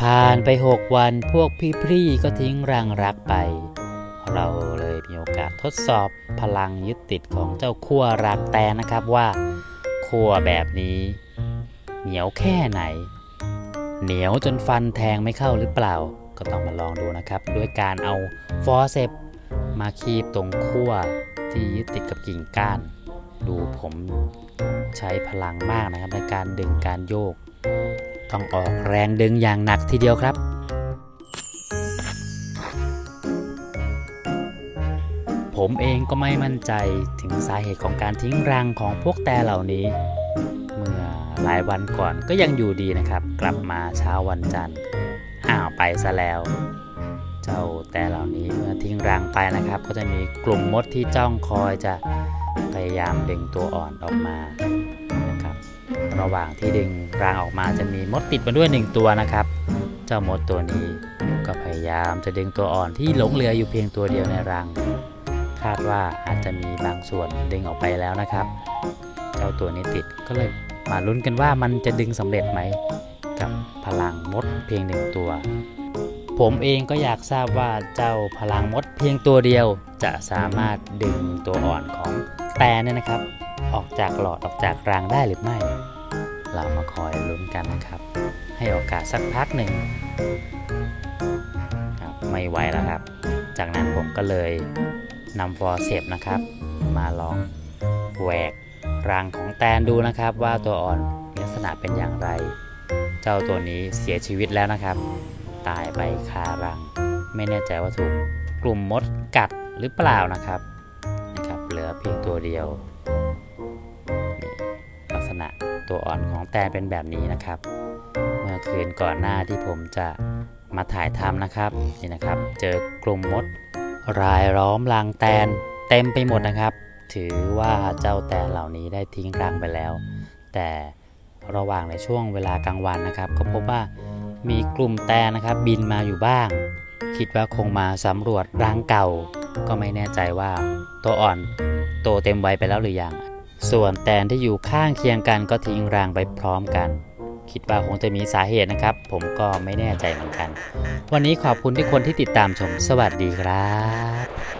ผ่านไปหกวันพวกพี่ๆก็ทิ้งรังรักไป เราเลยมีโอกาสทดสอบพลังยึดติดของเจ้าขั้วรักแตนนะครับว่าขั้วแบบนี้ เหนียวแค่ไหน เหนียวจนฟันแทงไม่เข้าหรือเปล่า ก็ต้องมาลองดูนะครับ ด้วยการเอาฟอร์เซปมาคีบตรงขั้วที่ยึดติดกับกิ่งก้าน ดูผมใช้พลังมากนะครับในการดึงการโยก ต้องออกแรงดึงอย่างหนักทีเดียวครับ ผมเองก็ไม่มั่นใจถึงสาเหตุของการทิ้งรังของพวกแต่เหล่านี้ เมื่อหลายวันก่อนก็ยังอยู่ดีนะครับ กลับมาเช้าวันจันทร์อ้าวไปซะแล้ว เจ้าแต่เหล่านี้เมื่อทิ้งรังไปนะครับ ก็จะมีกลุ่มมดที่จ้องคอยจะพยายามดึงตัวอ่อนออกมา ระหว่างที่ดึงรังออกมาจะมีมดติดมาด้วยหนึ่งตัวนะครับ เจ้ามดตัวนี้ก็พยายามจะดึงตัวอ่อนที่หลงเหลืออยู่เพียงตัวเดียวในรัง คาดว่าอาจจะมีบางส่วนดึงออกไปแล้วนะครับ เจ้าตัวนี้ติดก็เลยมาลุ้นกันว่ามันจะดึงสำเร็จไหมกับพลังมดเพียงหนึ่งตัว ผมเองก็อยากทราบว่าเจ้าพลังมดเพียงตัวเดียวจะสามารถดึงตัวอ่อนของแตนเนี่ยนะครับ ออกจากหลอดออกจากรังได้หรือไม่ เรามาคอยลุ้นกันนะครับ ให้โอกาสสักพักหนึ่งครับไม่ไหวแล้วครับ จากนั้นผมก็เลยนำฟอร์เซปนะครับ มาลองแหวกรังของแตนดูนะครับ ว่าตัวอ่อนลักษณะเป็นอย่างไร เจ้าตัวนี้เสียชีวิตแล้วนะครับ ตายไปคารัง ไม่แน่ใจว่าถูกกลุ่มมดกัดหรือเปล่านะครับนะครับ เหลือเพียงตัวเดียว ณะตัวอ่อนของแตนเป็นแบบนี้นะครับ เมื่อคืนก่อนหน้าที่ผมจะมาถ่ายทำนะครับนี่นะครับ เจอกลุ่มมดรายล้อมรังแตนเต็มไปหมดนะครับ ถือว่าเจ้าแตนเหล่านี้ได้ทิ้งรังไปแล้ว แต่ระหว่างในช่วงเวลากลางวันนะครับ ก็พบว่ามีกลุ่มแตนนะครับ บินมาอยู่บ้าง คิดว่าคงมาสำรวจรังเก่า ก็ไม่แน่ใจว่าตัวอ่อนโตเต็มวัยไปแล้วหรือยัง ส่วนแตนที่อยู่ข้างเคียงกันก็ทิ้งรางไปพร้อมกัน คิดว่าคงจะมีสาเหตุนะครับ ผมก็ไม่แน่ใจเหมือนกัน วันนี้ขอบคุณทุกคนที่ติดตามชมสวัสดีครับ